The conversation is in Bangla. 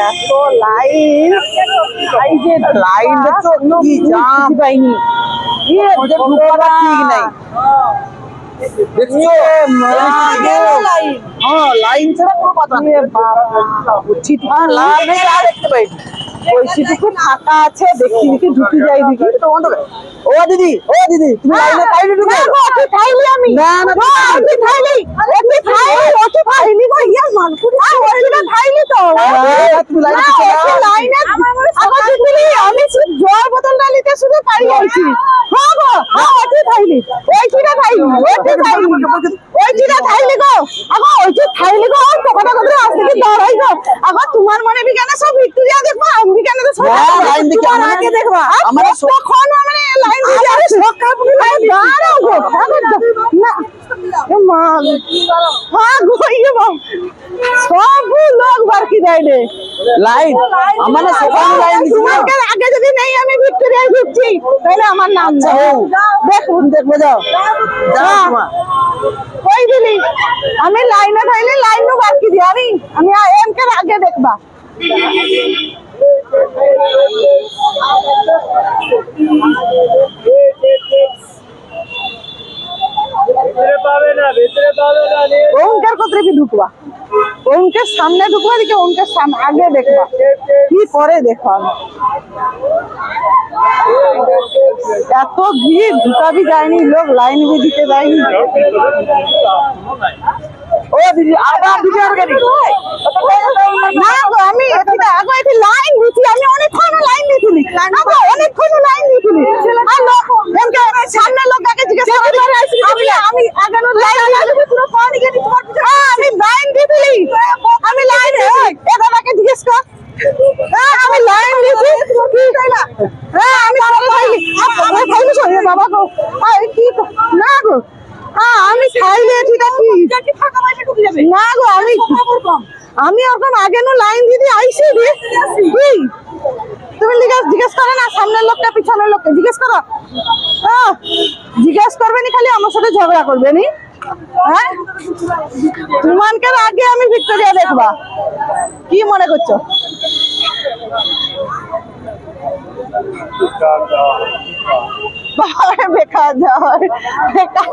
এত লাইন এই যে লাইন দেখছ কি জাম পাইনি ইয়ে ঠিক নাই দেখছ লাইন হ্যাঁ লাইন ছাড়া কোনো কথা নেই হ্যাঁ লাইন দেখতে পাই ওই সিটুকু ফাঁকা আছে দেখি দেখি ঢুকে যাই বন্ধ কর। ও দিদি ও দিদি তুমি লাইনে টাইনে ঢুকে না খাইলি আমি না, না, ওকে খাইলি ওকে খাইলি ওকে খাইলি গো ইয়া তো তুমি লাইনে ঢুকে লাইনে আমার দিদি আমি শুধু নিতে শুধু পারি আইছি হ্যাঁ গো হ্যাঁ ওই ওই গো আগো ওই গো পকটা করে আসতে কি দরাই গো আগো তোমার মনে বিজ্ঞানে সব ভিক্টোরিয়া দেখবা আমি বিজ্ঞানে তো সব না, লাইন দেখি তোমার আমার- আগে দেখবা। আমার তখন মানে লাইন দিতে আরে সকাল লাইন দাঁড়াও গো না। এ মা। হ্যাঁ গো ইয়ে বাবা সব লোক বারকি দেয় রে। লাইন। আমার না লাইন দিছি না আগে যদি নেই আমি ভিক্টোরিয়ায় ঢুকছি। তাহলে আমার নাম আচ্ছা, দেখুন দেখবে যাও। যাও। কই দিলি আমি লাইনে থাইলে লাইনও বাকি দি আমি আমি এমকে আগে দেখবা। পাবে না ভেতরে পাবে না রে। ওনকার কোথায় কি ঢুকবা? ওঙ্কের সামনে ঢুকবা দেখি ওঙ্কের সামনে আগে দেখবা? কি পরে দেখবা? এত ভিড়, ঢুকাবি যায়নি, লোক লাইন ভি দিতে যায়নি ও দিদি, আবার দিদি আর গাড়ি না গো আমি এটা আগে এটি লাইন দিছি আমি অনেকক্ষণ লাইন দিছিলি আগো অনেকক্ষণ লাইন দিছিলি আর লোক এমকে সামনে লোক আগে জিজ্ঞেস করে আমি আমি আগে লাইন দিছি পুরো পানি গেছি তোমার পিছনে হ্যাঁ, আমি লাইন দিছিলি আমি লাইন এটা আমাকে জিজ্ঞেস কর হ্যাঁ, আমি লাইন দিছি কি কইলা হ্যাঁ আমি পরে খাইলি আমি সরে বাবা গো। কি না গো। হ্যাঁ আমি খাইলে এটা কি না গো আমি আমি ওরকম আগে নো লাইন দিদি আইসি দি কি? তুমি জিজ্ঞেস জিজ্ঞেস করো না সামনের লোকটা পিছনের লোককে জিজ্ঞেস করো। আহ, জিজ্ঞেস করবে নি খালি আমার সাথে ঝগড়া করবে নি। হ্যাঁ? তোমানকে আগে আমি ভিক্টোরিয়া দেখবা। কি মনে করছ? বেকার যাওয়ার বেকার